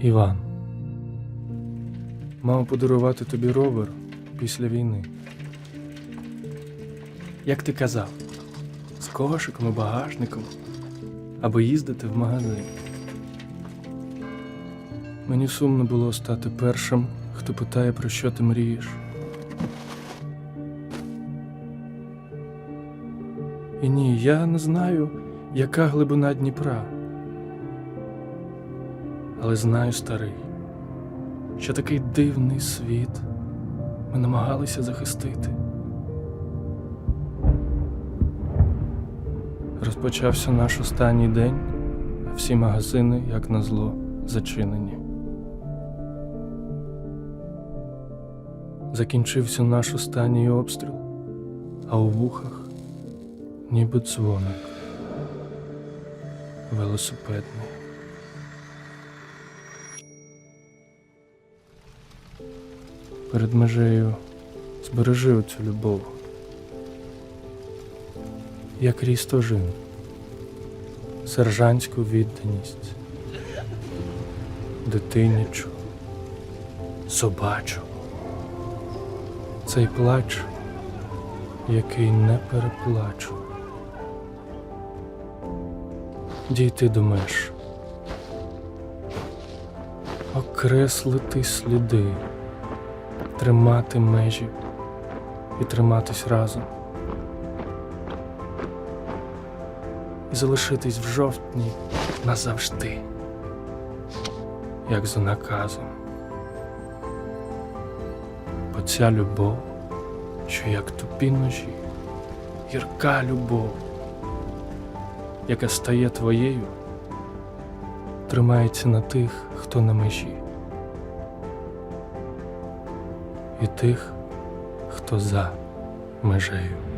Іван. Мав подарувати тобі ровер після війни. Як ти казав, з кошиком і багажником, аби їздити в магазин. Мені сумно було стати першим, хто питає, про що ти мрієш. І ні, я не знаю, яка глибина Дніпра. Але знаю, старий, що такий дивний світ ми намагалися захистити. Розпочався наш останній день, а всі магазини, як назло, зачинені. Закінчився наш останній обстріл, а у вухах ніби дзвоник велосипедний. Перед межею збережи оцю любов, як рістожин, сержантську відданість, дитинячу, собачу. Цей плач, який не переплачу. Дійти до меж, окреслити сліди, тримати межі і триматись разом. І залишитись в жовтні назавжди, як за наказом. Бо ця любов, що як тупі ножі, гірка любов, яка стає твоєю, тримається на тих, хто на межі, і тих, хто за межею.